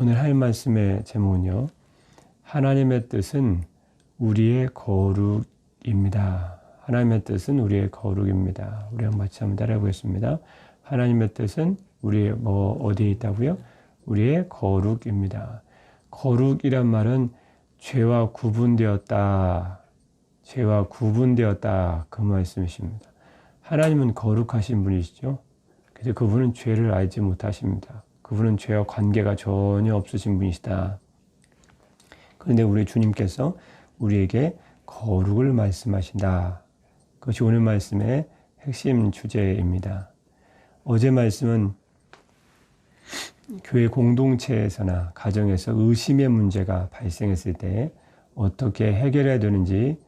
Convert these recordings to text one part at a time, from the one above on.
오늘 할 말씀의 제목은요. 하나님의 뜻은 우리의 거룩입니다. 하나님의 뜻은 우리의 거룩입니다. 우리 한번 같이 한번 따라해 보겠습니다. 하나님의 뜻은 우리의 뭐 어디에 있다고요? 우리의 거룩입니다. 거룩이란 말은 죄와 구분되었다. 죄와 구분되었다. 그 말씀이십니다. 하나님은 거룩하신 분이시죠. 그래서 그분은 죄를 알지 못하십니다. 그분은 죄와 관계가 전혀 없으신 분이시다. 그런데 우리 주님께서 우리에게 거룩을 말씀하신다. 그것이 오늘 말씀의 핵심 주제입니다. 어제 말씀은 교회 공동체에서나 가정에서 의심의 문제가 발생했을 때 어떻게 해결해야 되는지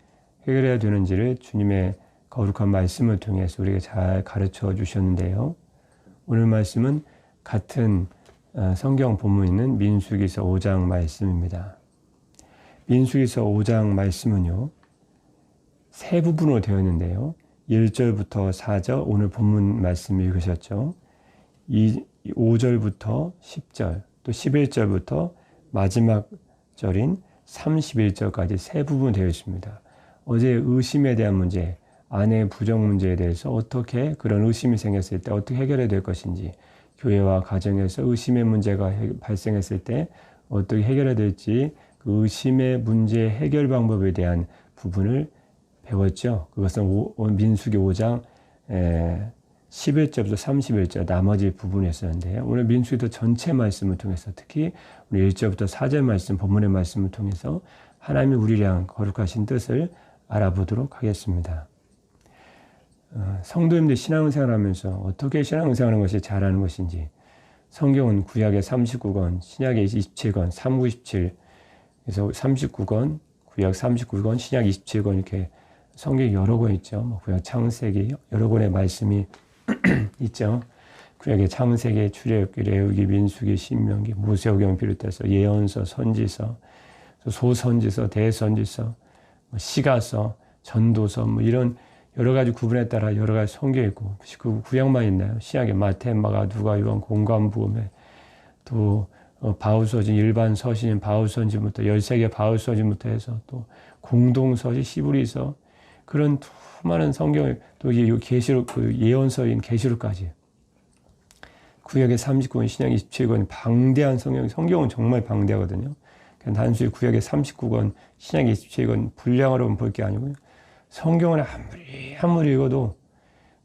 해결해야 되는지를 주님의 거룩한 말씀을 통해서 우리에게 잘 가르쳐 주셨는데요. 오늘 말씀은 같은 어, 성경 본문에 있는 민수기서 5장 말씀입니다. 민수기서 5장 말씀은요. 세 부분으로 되어 있는데요. 1절부터 4절 오늘 본문 말씀 읽으셨죠. 5절부터 10절 또 11절부터 마지막 절인 31절까지 세 부분 되어 있습니다. 어제 의심에 대한 문제, 아내의 부정 문제에 대해서 어떻게 그런 의심이 생겼을 때 어떻게 해결해야 될 것인지 교회와 가정에서 의심의 문제가 발생했을 때 어떻게 해결해야 될지 그 의심의 문제 해결 방법에 대한 부분을 배웠죠. 그것은 민수기 5장 11절부터 31절 나머지 부분이었었는데요. 오늘 민수기도 전체 말씀을 통해서 특히 우리 1절부터 4절 말씀 본문의 말씀을 통해서 하나님이 우리랑 거룩하신 뜻을 알아보도록 하겠습니다. 어, 성도님들 신앙생활하면서 어떻게 신앙생활하는 것이 잘하는 것인지 성경은 구약의 39권, 신약의 27권, 397 그래서 39권, 구약 39권, 신약 27권 이렇게 성경이 여러 권 있죠. 뭐 구약 창세기 여러 권의 말씀이 있죠. 구약의 창세기, 출애굽기, 레위기, 민수기, 신명기, 모세오경 비롯해서 예언서, 선지서, 소선지서, 대선지서, 뭐 시가서, 전도서 뭐 이런 여러 가지 구분에 따라 여러 가지 성경이 있고 그 구약만 있나요? 신약에 마태, 마가, 누가, 요한, 공관부음에 또 어, 바울서진 일반 서신인 바울서진부터 13개 바울서진부터 해서 또 공동서신 시브리서 그런 수많은 성경 또 계시록 그 예언서인 계시록까지 구약의 39권 신약 27권 방대한 성경 성경은 정말 방대하거든요. 단순히 구약의 39권 신약 27권 분량으로 볼게 아니고요. 성경을 아무리 아무리 읽어도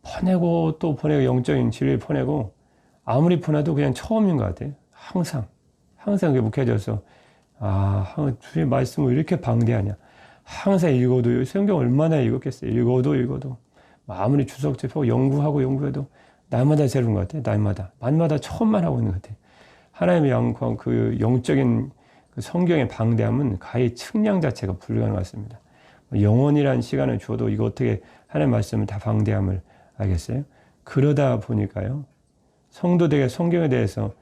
퍼내고 또 퍼내고 영적인 진리를 퍼내고 아무리 퍼내도 그냥 처음인 것 같아요. 항상 항상 그게 묵혀져서 아 주의 말씀을 이렇게 방대하냐. 항상 읽어도 성경 얼마나 읽었겠어요. 읽어도 읽어도 아무리 주석 접하고 연구하고 연구해도 날마다 새로운 것 같아요. 날마다 날마다 처음만 하고 있는 것 같아요. 하나님의 영광 그 영적인 그 성경의 방대함은 가히 측량 자체가 같습니다. 영원이라는 시간을 주어도 이거 어떻게 하나님 말씀을 다 방대함을 알겠어요? 그러다 보니까요. 성도들에게 성경에 대해서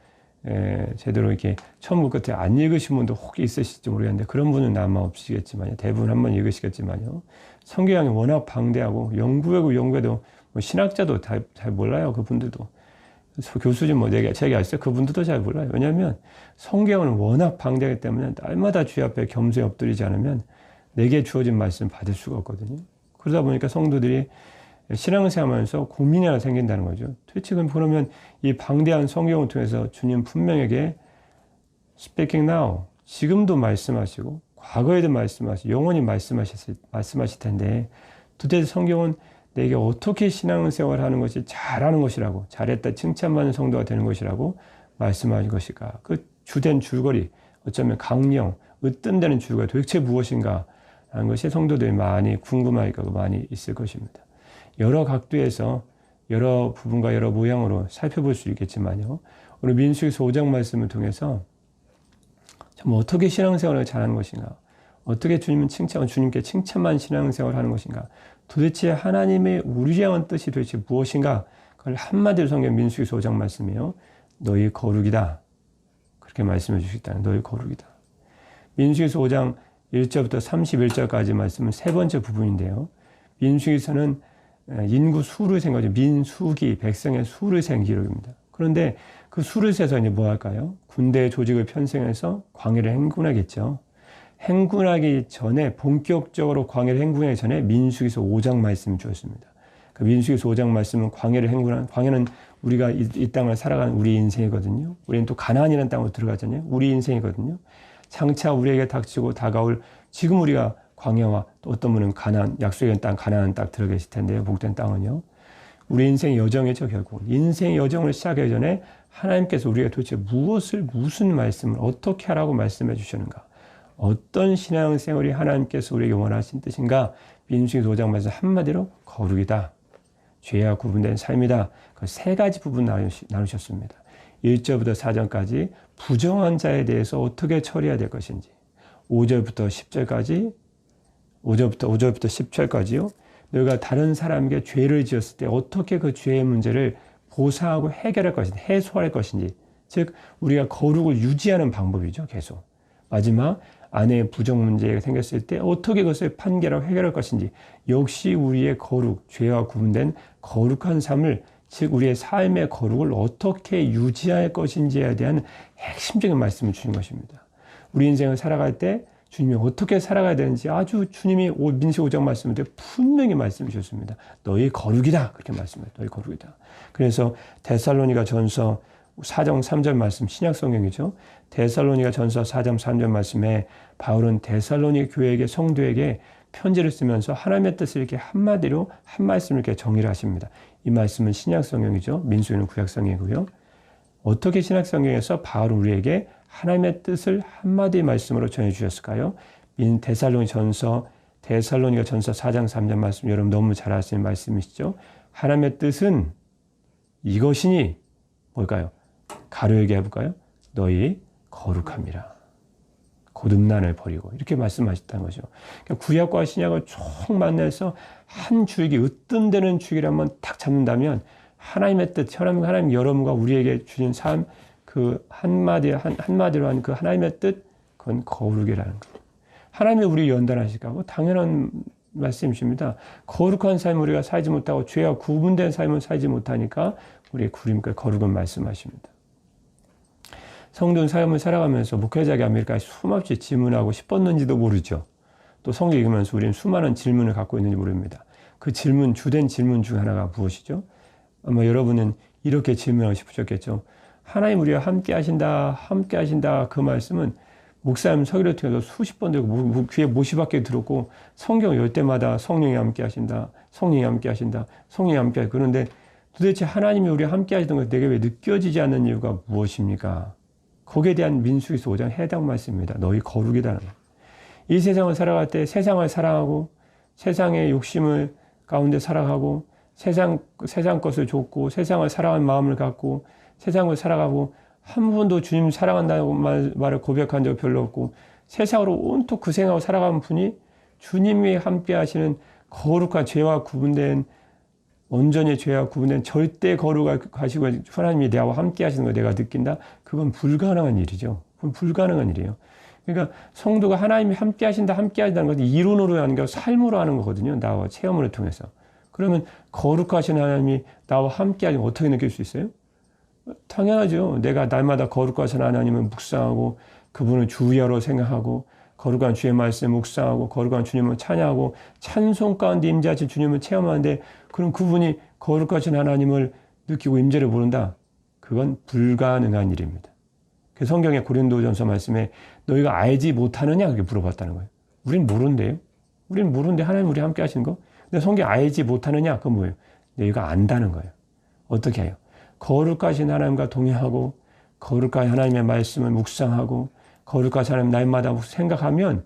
에, 제대로 이렇게 처음부터 끝에 안 읽으신 분도 혹 있으실지 모르겠는데 그런 분은 아마 없으시겠지만요. 대부분 한번 읽으시겠지만요. 성경이 워낙 방대하고 연구하고 연구해도 뭐 신학자도 다, 잘 몰라요. 그분들도. 교수진 뭐 내가 제가 있어요. 그분들도 잘 몰라요. 왜냐하면 성경은 워낙 방대하기 때문에 날마다 주의 앞에 겸손히 엎드리지 않으면 내게 주어진 말씀 받을 수가 없거든요. 그러다 보니까 성도들이 신앙생활하면서 고민이 하나 생긴다는 거죠. 도대체 그러면 이 방대한 성경을 통해서 주님 분명하게 speaking now 지금도 말씀하시고 과거에도 말씀하시고 영원히 말씀하실 말씀하실 텐데 도대체 성경은 내게 어떻게 신앙생활 하는 것이 잘하는 것이라고 잘했다 칭찬받는 성도가 되는 것이라고 말씀하신 것일까? 그 주된 줄거리 어쩌면 강령 으뜸되는 줄거리 도대체 무엇인가 하는 것이 성도들이 많이 궁금할 거고 많이 있을 것입니다. 여러 각도에서 여러 부분과 여러 모양으로 살펴볼 수 있겠지만요. 오늘 민수기서 5장 말씀을 통해서 참 어떻게 신앙생활을 잘하는 것인가? 어떻게 주님은 칭찬, 주님께 칭찬만 신앙생활을 하는 것인가? 도대체 하나님의 우리 향한 뜻이 도대체 무엇인가? 그걸 한마디로 성경 민수기서 5장 말씀이에요. 너희 거룩이다. 그렇게 말씀해 주시다는 너희 거룩이다. 민수기서 5장 1절부터 31절까지 말씀은 세 번째 부분인데요. 민수기서는 인구 수를 센 거죠. 민수기, 백성의 수를 센 기록입니다. 그런데 그 수를 세서 이제 뭐 할까요? 군대 조직을 편성해서 광해를 행군하겠죠. 행군하기 전에 본격적으로 광해를 행군하기 전에 민수기서 5장 말씀을 주었습니다. 그 민수기서 5장 말씀은 광해를 행군한 광해는 우리가 이, 이 땅을 살아가는 우리 인생이거든요. 우리는 또 가나안이라는 땅으로 들어가잖아요. 우리 인생이거든요. 장차 우리에게 닥치고 다가올 지금 우리가 광야와 또 어떤 분은 가나안 약속의 땅 가나안 땅 들어 계실 텐데요. 복된 땅은요. 우리 인생 여정이죠 결국 인생 여정을 시작하기 전에 하나님께서 우리가 도대체 무엇을 무슨 말씀을 어떻게 하라고 말씀해 주시는가? 어떤 신앙생활이 하나님께서 우리에게 원하신 뜻인가? 민수기 도장 말씀 한마디로 거룩이다. 죄와 구분된 삶이다. 그 세 가지 부분 나누셨습니다 1절부터 4절까지 부정한 자에 대해서 어떻게 처리해야 될 것인지 5절부터 10절까지 5절부터 5절부터 10절까지요. 너희가 다른 사람에게 죄를 지었을 때 어떻게 그 죄의 문제를 보상하고 해결할 것인지 해소할 것인지 즉 우리가 거룩을 유지하는 방법이죠 계속. 마지막 아내의 부정 문제가 생겼을 때 어떻게 그것을 판결하고 해결할 것인지 역시 우리의 거룩 죄와 구분된 거룩한 삶을 즉 우리의 삶의 거룩을 어떻게 유지할 것인지에 대한 핵심적인 말씀을 주신 것입니다 우리 인생을 살아갈 때 주님이 어떻게 살아가야 되는지 아주 주님이 민시 5장 말씀을 분명히 말씀 주셨습니다. 너희 거룩이다. 그렇게 말씀해요. 너희 거룩이다. 그래서 데살로니가 전서 4장 3절 말씀 신약 성경이죠. 데살로니가 전서 4장 3절 말씀에 바울은 데살로니 교회에게 성도에게 편지를 쓰면서 하나님의 뜻을 이렇게 한마디로 한 말씀을 이렇게 정의를 하십니다. 이 말씀은 신약 성경이죠. 민수는 구약 성경이고요. 어떻게 신약 성경에서 바울은 우리에게 하나님의 뜻을 한마디 말씀으로 전해 주셨을까요? 민 데살로니 전서 데살로니가 전서 4장 3절 말씀 여러분 너무 잘 아시는 말씀이시죠? 하나님의 뜻은 이것이니 뭘까요? 가로 얘기해 볼까요? 너희 거룩함이라. 고듭난을 버리고 이렇게 말씀하셨다는 거죠. 그러니까 구약과 신약을 총 만나서 한 줄기 으뜸되는 줄기를 한번 탁 잡는다면 하나님의 뜻, 하나님, 하나님 여러분과 우리에게 주신 삶, 그 한마디, 한, 한마디로 한 그 하나님의 뜻, 그건 거룩이라는 거. 하나님이 우리 연단하실까? 뭐 당연한 말씀이십니다. 거룩한 삶을 우리가 살지 못하고 죄와 구분된 삶을 살지 못하니까 우리의 구림과 거룩은 말씀하십니다. 성도는 삶을 살아가면서 목회자에게 아메리카에 수없이 질문하고 싶었는지도 모르죠. 또 성경 읽으면서 우리는 수많은 질문을 갖고 있는지 모릅니다. 그 질문, 주된 질문 중 하나가 무엇이죠? 아마 여러분은 이렇게 질문하고 싶으셨겠죠. 하나님 우리와 함께 하신다, 함께 하신다. 그 말씀은 목사님 서기를 통해서 수십 번 들고 귀에 못이 밖에 들었고 성경 열 때마다 성령이 함께 하신다. 성령이 함께 하신다. 성령이 함께 하신다. 그런데 도대체 하나님이 우리와 함께 하시던 것이 내게 왜 느껴지지 않는 이유가 무엇입니까? 거기에 대한 민수기서 5장 해당 말씀입니다. 너희 거룩이다는 이 세상을 살아갈 때 세상을 사랑하고 세상의 욕심을 가운데 살아가고 세상, 세상 것을 줬고 세상을 사랑하는 마음을 갖고 세상을 살아가고 한 번도 주님 사랑한다고 말, 말을 고백한 적 별로 없고 세상으로 온통 그 생각하고 살아가는 분이 주님이 함께 하시는 거룩한 죄와 구분된 온전히 죄와 구분된 절대 거룩하시고 하나님이 내와 함께 하시는 걸 내가 느낀다? 그건 불가능한 일이죠. 그건 불가능한 일이에요. 그러니까 성도가 하나님이 함께 하신다, 함께 하신다는 것은 이론으로 하는 게 삶으로 하는 거거든요. 나와 체험을 통해서. 그러면 거룩하신 하나님이 나와 함께 하면 어떻게 느낄 수 있어요? 당연하죠. 내가 날마다 거룩하신 하나님을 묵상하고 그분을 주야로 생각하고 거룩한 주의 말씀 묵상하고 거룩한 주님을 찬양하고 찬송 가운데 임재하신 주님을 체험하는데 그럼 그분이 거룩하신 하나님을 느끼고 임재를 모른다. 그건 불가능한 일입니다. 그 성경의 고린도전서 말씀에 너희가 알지 못하느냐 그렇게 물어봤다는 거예요. 우린 모른대요. 우린 모르는데 하나님 우리 함께 하시는 거. 근데 성경 알지 못하느냐? 그건 뭐예요? 너희가 안다는 거예요. 어떻게 해요? 거룩하신 하나님과 동행하고 거룩한 하나님의 말씀을 묵상하고 거룩하신 하나님 날마다 생각하면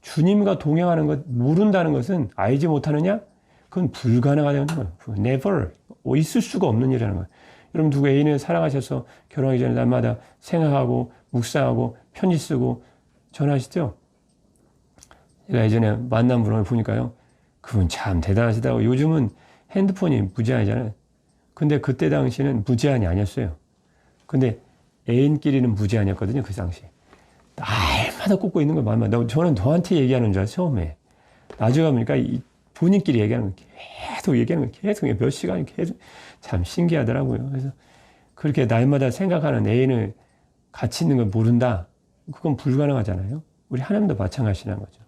주님과 동행하는 것 모른다는 것은 알지 못하느냐? 그건 불가능하다는 거예요. never 있을 수가 없는 일이라는 거예요. 여러분 누구 애인을 사랑하셔서 결혼하기 전에 날마다 생각하고 묵상하고 편지 쓰고 전화하시죠? 제가 예전에 만난 분을 보니까요. 그분 참 대단하시다고. 요즘은 핸드폰이 무제한이잖아요. 근데 그때 당시는 무제한이 아니었어요. 근데 애인끼리는 무제한이었거든요. 그 당시. 날마다 꽂고 있는 거 말만. 저는 너한테 얘기하는 줄 알았어요. 처음에. 나중에 보니까 본인끼리 얘기하는 거 계속 얘기하는 거 계속 몇 시간이 계속 참 신기하더라고요. 그래서 그렇게 날마다 생각하는 애인을 같이 있는 걸 모른다. 그건 불가능하잖아요. 우리 하나님도 마찬가지라는 거죠.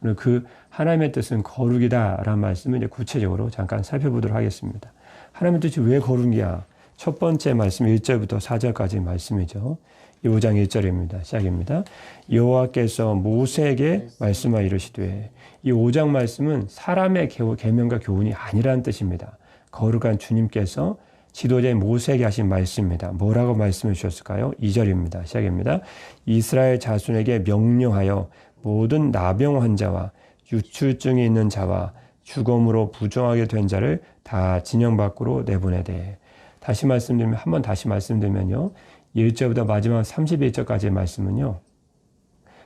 오늘 그 하나님의 뜻은 거룩이다라는 말씀을 이제 구체적으로 잠깐 살펴보도록 하겠습니다. 하나님의 뜻이 왜 거룩이야? 첫 번째 말씀 1절부터 4절까지 말씀이죠. 5장 1절입니다. 시작입니다. 여호와께서 모세에게 말씀하 이르시되 이 5장 말씀은 사람의 계명과 교훈이 아니라는 뜻입니다. 거룩한 주님께서 지도자인 모세에게 하신 말씀입니다. 뭐라고 말씀해 주셨을까요? 2절입니다. 시작입니다. 이스라엘 자손에게 명령하여 모든 나병 환자와 유출증이 있는 자와 죽음으로 부정하게 된 자를 다 진영 밖으로 내보내되 다시 말씀드리면 한 번 다시 말씀드리면요. 1절부터 마지막 31절까지의 말씀은요.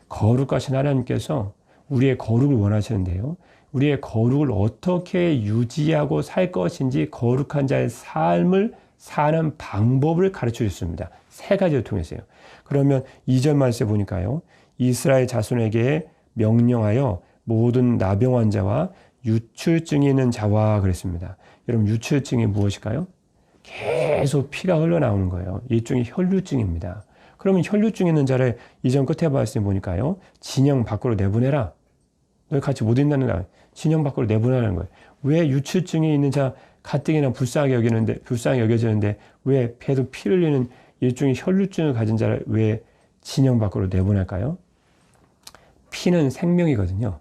거룩하신 하나님께서 우리의 거룩을 원하시는데요. 우리의 거룩을 어떻게 유지하고 살 것인지 거룩한 자의 삶을 사는 방법을 가르쳐 줬습니다. 세 가지를 통해서요. 그러면 2절 말씀에 보니까요. 이스라엘 자손에게 명령하여 모든 나병 환자와 유출증이 있는 자와 그랬습니다. 여러분 유출증이 무엇일까요? 계속 피가 흘러나오는 거예요. 일종의 혈류증입니다. 그러면 혈류증 있는 자를 이전 끝에 말씀 보니까요. 진영 밖으로 내보내라. 너희 같이 못 있다는 거 진영 밖으로 내보내라는 거예요. 왜 유출증이 있는 자 가뜩이나 불쌍하게 여기는데 불쌍하게 여겨지는데 왜 배도 피를 흘리는 일종의 혈류증을 가진 자를 왜 진영 밖으로 내보낼까요? 피는 생명이거든요.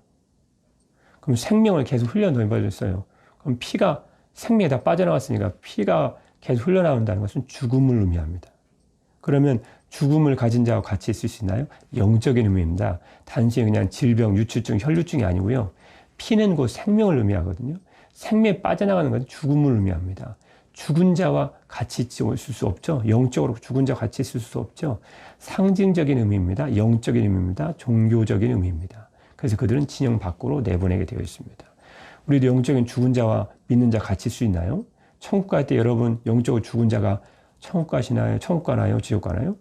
그럼 생명을 계속 흘려넣어버렸어요. 그럼 피가 생명이 다 빠져나갔으니까 피가 계속 흘러나온다는 것은 죽음을 의미합니다. 그러면 죽음을 가진 자와 같이 있을 수 있나요? 영적인 의미입니다. 단순히 그냥 질병, 유출증, 혈류증이 아니고요. 피는 곧 생명을 의미하거든요. 생명이 빠져나가는 것은 죽음을 의미합니다. 죽은 자와 같이 있을 수 없죠. 영적으로 죽은 자와 같이 있을 수 없죠. 상징적인 의미입니다. 영적인 의미입니다. 종교적인 의미입니다. 그래서 그들은 진영 밖으로 내보내게 되어 있습니다. 우리도 영적인 죽은 자와 믿는 자 같이 있을 수 있나요? 천국 갈 때 여러분 영적으로 죽은 자가 천국 가시나요? 천국 가나요? 지옥 가나요?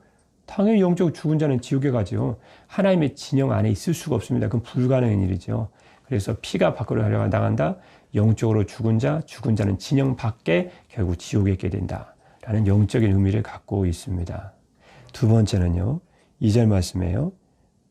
당연히 영적으로 죽은 자는 지옥에 가죠. 하나님의 진영 안에 있을 수가 없습니다. 그건 불가능한 일이죠. 그래서 피가 밖으로 나간다. 영적으로 죽은 자, 죽은 자는 진영 밖에 결국 지옥에 있게 된다. 라는 영적인 의미를 갖고 있습니다. 두 번째는요. 2절 말씀이에요.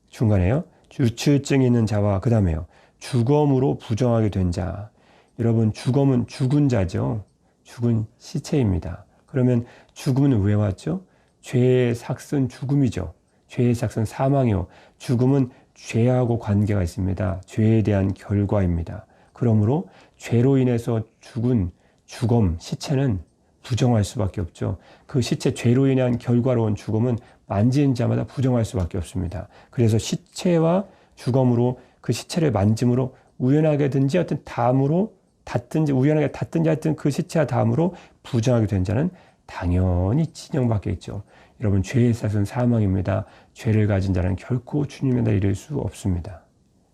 중간에요. 유출증 있는 자와 그 다음에요. 죽음으로 부정하게 된 자. 여러분 죽음은 죽은 자죠. 죽은 시체입니다. 그러면 죽음은 왜 왔죠? 죄의 삭은 죽음이죠. 죄의 삭은 사망이요. 죽음은 죄하고 관계가 있습니다. 죄에 대한 결과입니다. 그러므로 죄로 인해서 죽은 죽음, 시체는 부정할 수밖에 없죠. 그 시체 죄로 인한 결과로 온 죽음은 만지는 자마다 부정할 수밖에 없습니다. 그래서 시체와 죽음으로 그 시체를 만짐으로 우연하게든지 어떤 담으로 닿든지 우연하게 닿든지 하여튼 그 시체와 담으로 부정하게 된 자는 당연히 진영받게 있죠. 여러분 죄의 삭은 사망입니다. 죄를 가진 자는 결코 주님에 다 이를 수 없습니다.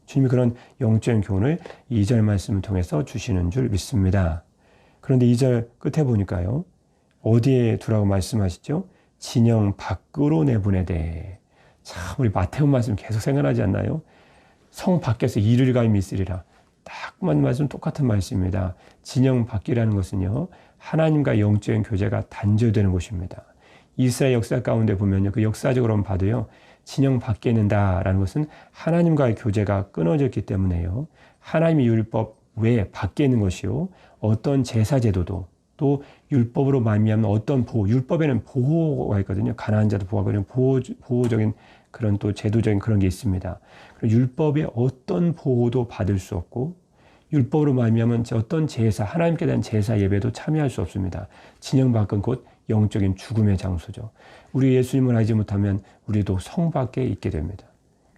주님이 그런 영적인 교훈을 2절 말씀을 통해서 주시는 줄 믿습니다. 그런데 2절 끝에 보니까요. 어디에 두라고 말씀하시죠? 진영 밖으로 내보내되. 참 우리 마태오 말씀 계속 생각나지 않나요? 성 밖에서 이를 가임 있으리라. 딱 맞는 말씀 똑같은 말씀입니다. 진영 밖이라는 것은요. 하나님과 영적인 교제가 단절되는 곳입니다. 이스라엘 역사 가운데 보면요. 그 역사적으로 봐도요. 진영 밖에 있는다라는 것은 하나님과의 교제가 끊어졌기 때문에요. 하나님의 율법 외에 밖에 있는 것이요. 어떤 제사 제도도 또 율법으로 말미암는 어떤 보호, 율법에는 보호가 있거든요. 가난한 자도 보호하고 보호, 보호적인 그런 또 제도적인 그런 게 있습니다. 율법의 어떤 보호도 받을 수 없고 율법으로 말미암은 어떤 제사, 하나님께 대한 제사 예배도 참여할 수 없습니다. 진영 밖은 곧 영적인 죽음의 장소죠. 우리 예수님을 알지 못하면 우리도 성 밖에 있게 됩니다.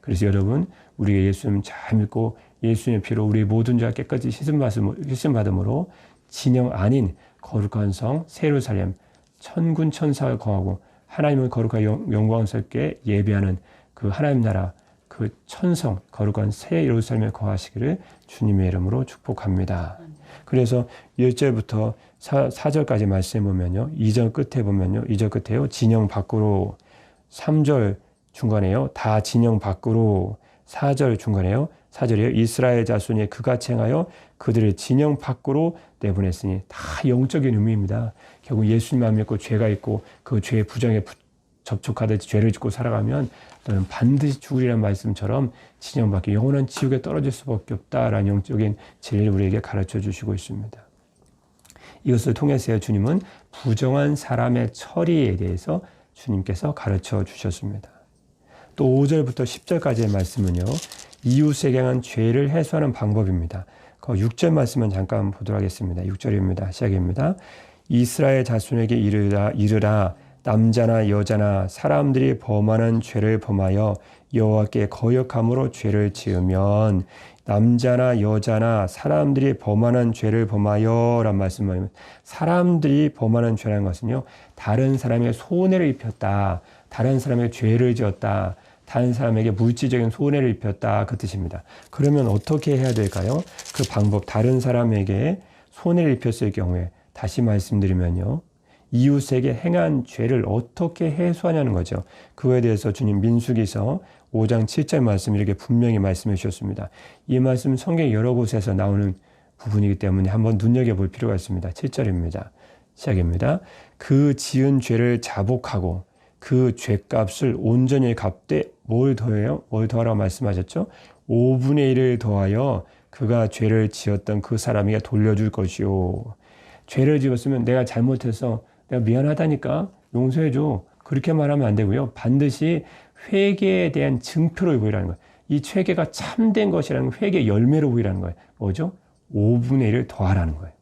그래서 여러분, 우리가 예수님 잘 믿고 예수님의 피로 우리 모든 죄가 깨끗이 씻음 받음으로 진영 아닌 거룩한 성 세루살렘 천군 천사가 거하고 하나님을 거룩한 영광스럽게 예배하는 그 하나님 나라 그 천성 거룩한 새 예루살렘에 거하시기를 주님의 이름으로 축복합니다. 그래서 1절부터 4, 4절까지 말씀해 보면요. 2절 끝에 보면요. 2절 끝에요. 진영 밖으로 3절 중간에요. 다 진영 밖으로 4절 중간에요. 4절이에요. 이스라엘 자손이 그가 행하여 그들을 진영 밖으로 내보냈으니 다 영적인 의미입니다. 결국 예수님만 믿고 죄가 있고 그 죄의 부정에 접촉하듯이 죄를 짓고 살아가면 너는 반드시 죽으리라는 말씀처럼 진영밖에 영원한 지옥에 떨어질 수밖에 없다라는 영적인 진리를 우리에게 가르쳐 주시고 있습니다. 이것을 통해서 주님은 부정한 사람의 처리에 대해서 주님께서 가르쳐 주셨습니다. 또 5절부터 10절까지의 말씀은요. 이웃에게 한 죄를 해소하는 방법입니다. 그 6절 말씀은 잠깐 보도록 하겠습니다. 6절입니다. 시작입니다. 이스라엘 자손에게 이르라 이르라 남자나 여자나 사람들이 범하는 죄를 범하여 여호와께 거역함으로 죄를 지으면 남자나 여자나 사람들이 범하는 죄를 범하여란 말씀을 사람들이 범하는 죄라는 것은요 다른 사람의 손해를 입혔다 다른 사람의 죄를 지었다 다른 사람에게 물질적인 손해를 입혔다 그 뜻입니다. 그러면 어떻게 해야 될까요? 그 방법 다른 사람에게 손해를 입혔을 경우에 다시 말씀드리면요. 이웃에게 행한 죄를 어떻게 해소하냐는 거죠. 그거에 대해서 주님 민수기서 5장 7절 말씀 이렇게 분명히 말씀해 주셨습니다. 이 말씀 성경 여러 곳에서 나오는 부분이기 때문에 한번 눈여겨볼 필요가 있습니다. 7절입니다. 시작입니다. 그 지은 죄를 자복하고 그 죄값을 온전히 갚되 뭘 더해요? 뭘 더하라고 말씀하셨죠? 5분의 1을 더하여 그가 죄를 지었던 그 사람에게 돌려줄 것이요. 죄를 지었으면 내가 잘못해서 내가 미안하다니까 용서해줘. 그렇게 말하면 안 되고요. 반드시 회개에 대한 증표를 보이라는 거예요. 이 회개가 참된 것이라는 회개 열매로 보이라는 거예요. 뭐죠? 5분의 1을 더하라는 거예요.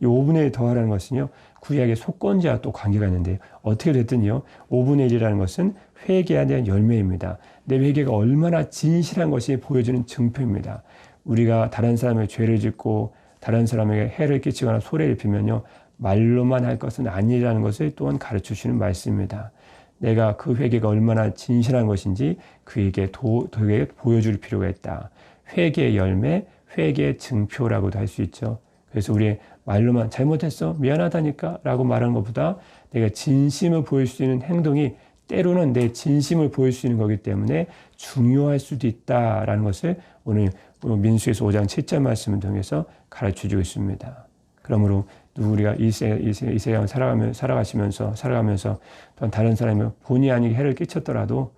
이 5분의 1 더하라는 것은요. 구약의 속건자와 또 관계가 있는데 어떻게 됐든요. 5분의 1이라는 것은 회개에 대한 열매입니다. 내 회개가 얼마나 진실한 것이 보여주는 증표입니다. 우리가 다른 사람의 죄를 짓고 다른 사람에게 해를 끼치거나 소리를 입히면요. 말로만 할 것은 아니라는 것을 또한 가르쳐 주시는 말씀입니다. 내가 그 회개가 얼마나 진실한 것인지 그에게 도, 도에 보여줄 필요가 있다. 회개의 열매, 회개의 증표라고도 할 수 있죠. 그래서 우리 말로만 잘못했어 미안하다니까 라고 말하는 것보다 내가 진심을 보일 수 있는 행동이 때로는 내 진심을 보일 수 있는 거기 때문에 중요할 수도 있다라는 것을 오늘 민수에서 5장 7절 말씀을 통해서 가르쳐 주고 있습니다. 그러므로 우리가 이, 세, 이, 세, 이 세상을 살아가며, 살아가시면서, 살아가면서 또 다른 사람이 본의 아니게 해를 끼쳤더라도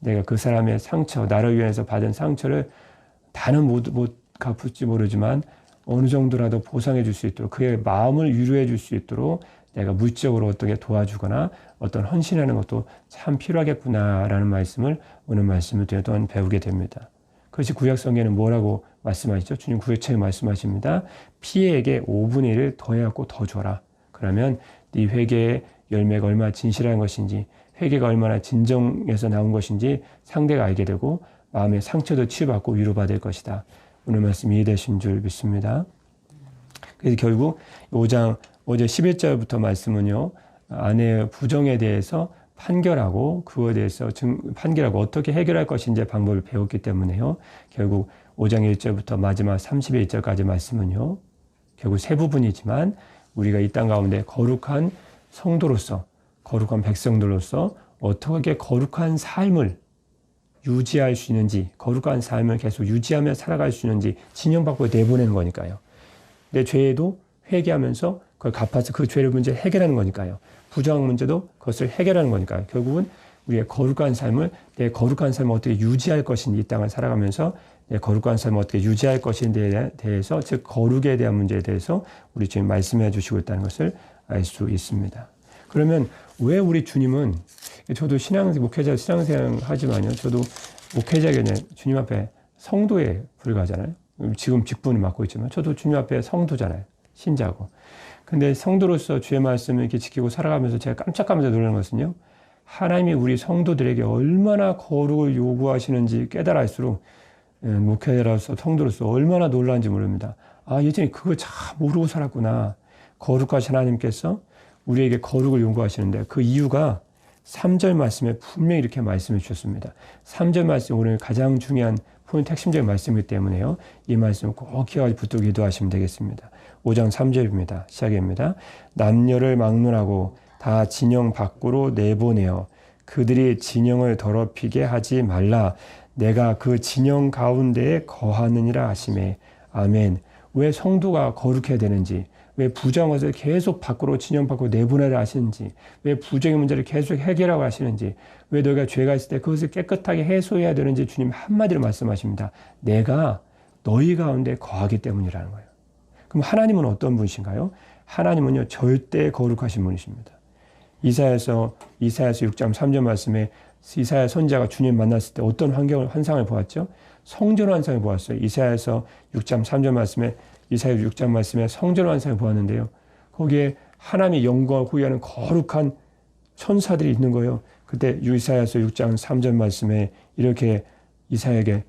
내가 그 사람의 상처, 나를 위해서 받은 상처를 다는 못, 못 갚을지 모르지만 어느 정도라도 보상해 줄 수 있도록 그의 마음을 위로해 줄 수 있도록 내가 물적으로 어떻게 도와주거나 어떤 헌신하는 것도 참 필요하겠구나라는 말씀을 오늘 말씀을 통해 또한 배우게 됩니다. 그것이 구약성경에는 뭐라고 말씀하시죠? 주님 구약책에 말씀하십니다. 피해에게 5분의 1을 더해갖고 더 줘라. 그러면 네 회개의 열매가 얼마나 진실한 것인지 회개가 얼마나 진정에서 나온 것인지 상대가 알게 되고 마음의 상처도 치유받고 위로받을 것이다. 오늘 말씀 이해되신 줄 믿습니다. 그래서 결국 5장 어제 11절부터 말씀은요. 아내의 부정에 대해서 판결하고 그거에 대해서 증, 판결하고 어떻게 해결할 것인지 방법을 배웠기 때문에요. 결국 5장 1절부터 마지막 31절까지 말씀은요. 결국 세 부분이지만 우리가 이 땅 가운데 거룩한 성도로서 거룩한 백성들로서 어떻게 거룩한 삶을 유지할 수 있는지 거룩한 삶을 계속 유지하며 살아갈 수 있는지 진영받고 내보내는 거니까요. 내 죄에도 회개하면서 그걸 갚아서 그 죄를 문제 해결하는 거니까요. 부정한 문제도 그것을 해결하는 거니까요. 결국은 우리의 거룩한 삶을 내 거룩한 삶을 어떻게 유지할 것인지 이 땅을 살아가면서 내 거룩한 삶을 어떻게 유지할 것인지에 대해서 즉 거룩에 대한 문제에 대해서 우리 지금 말씀해 주시고 있다는 것을 알 수 있습니다. 그러면 왜 우리 주님은 저도 신앙 목회자 신앙생활 하지만요. 저도 목회자에게는 주님 앞에 성도에 불과하잖아요. 지금 직분을 맡고 있지만 저도 주님 앞에 성도잖아요. 신자고. 근데 성도로서 주의 말씀을 이렇게 지키고 살아가면서 제가 깜짝깜짝 놀라는 것은요. 하나님이 우리 성도들에게 얼마나 거룩을 요구하시는지 깨달을수록 예, 목회자로서 성도로서 얼마나 놀라는지 모릅니다. 아, 예전에 그걸 잘 모르고 살았구나. 거룩하신 하나님께서 우리에게 거룩을 요구하시는데 그 이유가 3절 말씀에 분명히 이렇게 말씀해 주셨습니다. 3절 말씀 오늘 가장 중요한 포인트 핵심적인 말씀이기 때문에요. 이 말씀 꼭 기억하고 붙들고 기도하시면 되겠습니다. 5장 3절입니다. 시작입니다. 남녀를 막론하고 다 진영 밖으로 내보내어 그들이 진영을 더럽히게 하지 말라. 내가 그 진영 가운데에 거하느니라 하심에 아멘. 왜 성도가 거룩해야 되는지, 왜 부정한 것을 계속 밖으로 진영받고 내보내려 하시는지, 왜 부정의 문제를 계속 해결하고 하시는지, 왜 너희가 죄가 있을 때 그것을 깨끗하게 해소해야 되는지 주님 한마디로 말씀하십니다. 내가 너희 가운데 거하기 때문이라는 거예요. 그럼 하나님은 어떤 분이신가요? 하나님은요, 절대 거룩하신 분이십니다. 이사야서, 이사야서 6장 3절 말씀에 이사야 선자가 주님 만났을 때 어떤 환경을, 환상을 보았죠? 성전 환상을 보았어요. 이사야서 6장 3절 말씀에 이사야 6장 말씀에 성전 환상을 보았는데요. 거기에 하나님의 영광을 호위하는 거룩한 천사들이 있는 거예요. 그때 이사야서 6장 3절 말씀에 이렇게 이사야에게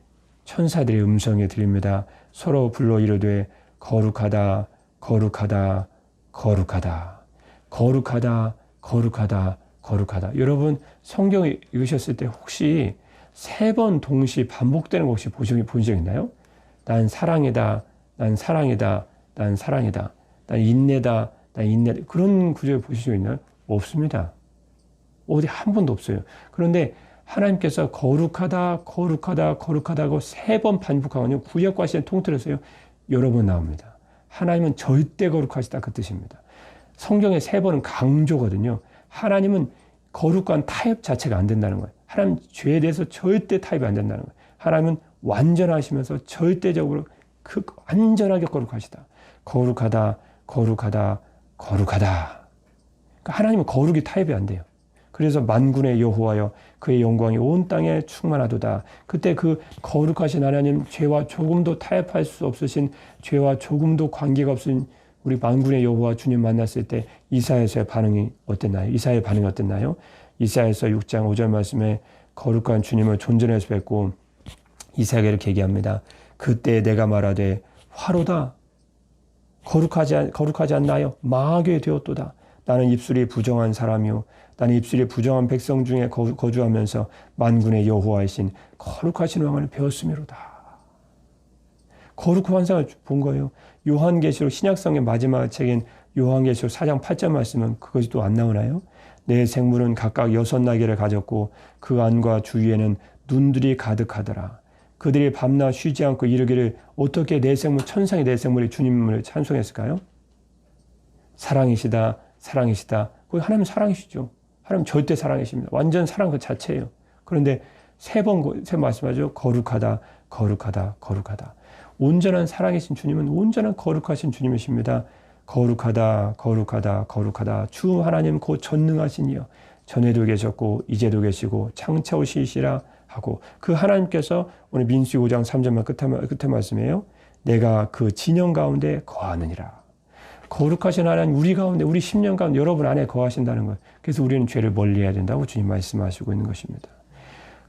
천사들의 음성이 들립니다. 서로 불러 이르되 거룩하다 거룩하다 거룩하다 거룩하다 거룩하다 거룩하다. 여러분 성경 읽으셨을 때 혹시 세 번 동시 반복되는 거 혹시 보신 적 있나요? 난 사랑이다. 난 사랑이다. 난 사랑이다. 난 인내다. 난 인내. 그런 구절 보신 적 있나요? 없습니다. 어디 한 번도 없어요. 그런데 하나님께서 거룩하다, 거룩하다, 거룩하다고 세 번 반복하거든요. 구약과 시는 통틀어서요. 여러 번 나옵니다. 하나님은 절대 거룩하시다 그 뜻입니다. 성경에 세 번은 강조거든요. 하나님은 거룩한 타협 자체가 안 된다는 거예요. 하나님 죄에 대해서 절대 타협이 안 된다는 거예요. 하나님은 완전하시면서 절대적으로 그 완전하게 거룩하시다. 거룩하다, 거룩하다, 거룩하다. 그러니까 하나님은 거룩이 타협이 안 돼요. 그래서 만군의 여호와여 그의 영광이 온 땅에 충만하도다. 그때 그 거룩하신 하나님 죄와 조금도 타협할 수 없으신 죄와 조금도 관계가 없으신 우리 만군의 여호와 주님 만났을 때 이사야서의 반응이 어땠나요? 이사야의 반응이 어땠나요? 이사야서 6장 5절 말씀에 거룩한 주님을 존전해서 뵙고 이사야에게 이렇게 얘기합니다. 그때 내가 말하되 화로다. 거룩하지, 거룩하지 않나요? 마하게 되었도다. 나는 입술이 부정한 사람이요. 나는 입술이 부정한 백성 중에 거주하면서 만군의 여호와이신 거룩하신 왕을 배웠음이로다. 거룩한 환상을 본 거예요. 요한계시록 신약성의 마지막 책인 요한계시록 4장 8절 말씀은 그것이 또 안 나오나요? 내 생물은 각각 여섯 날개를 가졌고 그 안과 주위에는 눈들이 가득하더라. 그들이 밤낮 쉬지 않고 이르기를 어떻게 내 생물 천상의 내 생물이 주님을 찬송했을까요? 사랑이시다, 사랑이시다. 그 하나님 사랑이시죠. 하나님 절대 사랑이십니다. 완전 사랑 그 자체예요. 그런데 세 번 세 말씀하죠. 거룩하다, 거룩하다, 거룩하다. 온전한 사랑이신 주님은 온전한 거룩하신 주님이십니다. 거룩하다, 거룩하다, 거룩하다. 주 하나님 곧 전능하시니요. 전에도 계셨고 이제도 계시고 창차 오시시라 하고 그 하나님께서 오늘 민수 5장 3절만 끝에, 끝에 말씀이에요. 내가 그 진영 가운데 거하느니라. 거룩하신 하나님 우리 가운데 우리 10년 가운데 여러분 안에 거하신다는 거예요. 그래서 우리는 죄를 멀리해야 된다고 주님 말씀하시고 있는 것입니다.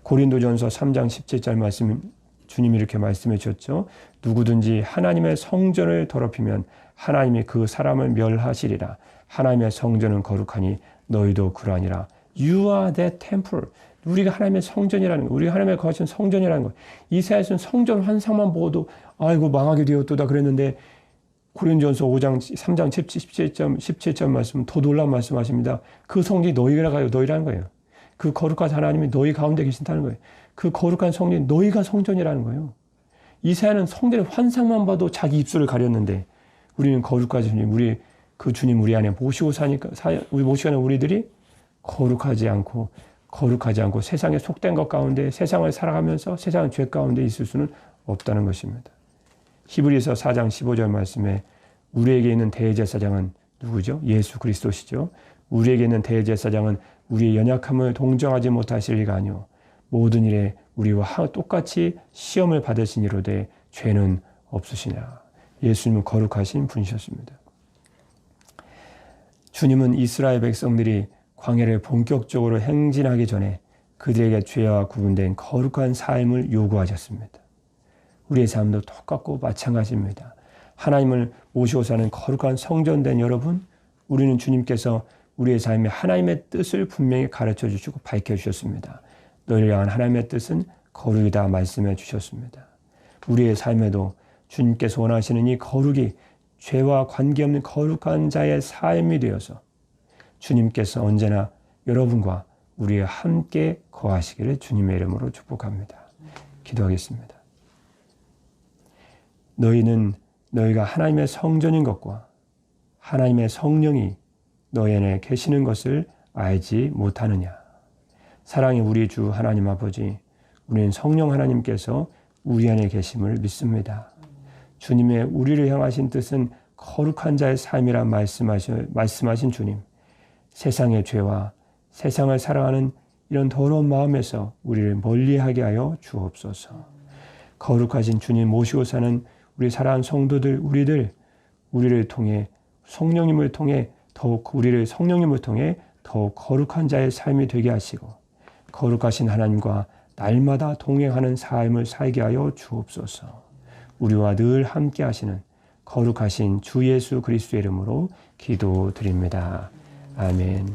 고린도전서 3장 17절 말씀 주님이 이렇게 말씀해 주셨죠. 누구든지 하나님의 성전을 더럽히면 하나님이 그 사람을 멸하시리라. 하나님의 성전은 거룩하니 너희도 그러하니라. You are that temple. 우리가 하나님의 성전이라는 거, 우리가 하나님의 거하신 성전이라는 거. 이사야서는 성전 환상만 보고도 아이고 망하게 되었도다 그랬는데 고린전서 5장 3장 17점 17점 말씀 더 놀라운 말씀하십니다. 그 성전이 너희가 가요 너희라는 거예요. 그 거룩한 하나님이 너희 가운데 계신다는 거예요. 그 거룩한 성전 너희가 성전이라는 거예요. 이사야는 성전의 환상만 봐도 자기 입술을 가렸는데 우리는 거룩하신 주님, 우리 그 주님 우리 안에 모시고 사니까 우리 모시고 는 우리들이 거룩하지 않고 거룩하지 않고 세상에 속된 것 가운데 세상을 살아가면서 세상 죄 가운데 있을 수는 없다는 것입니다. 히브리서 4장 15절 말씀에 우리에게 있는 대제사장은 누구죠? 예수 그리스도시죠. 우리에게 있는 대제사장은 우리의 연약함을 동정하지 못하실 리가 아니오. 모든 일에 우리와 똑같이 시험을 받으신 이로되 죄는 없으시냐. 예수님은 거룩하신 분이셨습니다. 주님은 이스라엘 백성들이 광야를 본격적으로 행진하기 전에 그들에게 죄와 구분된 거룩한 삶을 요구하셨습니다. 우리의 삶도 똑같고 마찬가지입니다. 하나님을 모시고 사는 거룩한 성전된 여러분, 우리는 주님께서 우리의 삶에 하나님의 뜻을 분명히 가르쳐 주시고 밝혀 주셨습니다. 너희를 향한 하나님의 뜻은 거룩이다 말씀해 주셨습니다. 우리의 삶에도 주님께서 원하시는 이 거룩이 죄와 관계없는 거룩한 자의 삶이 되어서 주님께서 언제나 여러분과 우리와 함께 거하시기를 주님의 이름으로 축복합니다. 기도하겠습니다. 너희는 너희가 하나님의 성전인 것과 하나님의 성령이 너희 안에 계시는 것을 알지 못하느냐. 사랑의 우리 주 하나님 아버지, 우리는 성령 하나님께서 우리 안에 계심을 믿습니다. 주님의 우리를 향하신 뜻은 거룩한 자의 삶이라 말씀하신, 말씀하신 주님. 세상의 죄와 세상을 사랑하는 이런 더러운 마음에서 우리를 멀리하게 하여 주옵소서. 거룩하신 주님 모시고 사는 우리 사랑하는 성도들, 우리들, 우리를 통해 성령님을 통해 더욱 우리를 성령님을 통해 더욱 거룩한 자의 삶이 되게 하시고 거룩하신 하나님과 날마다 동행하는 삶을 살게 하여 주옵소서. 우리와 늘 함께 하시는 거룩하신 주 예수 그리스도의 이름으로 기도드립니다. 아멘.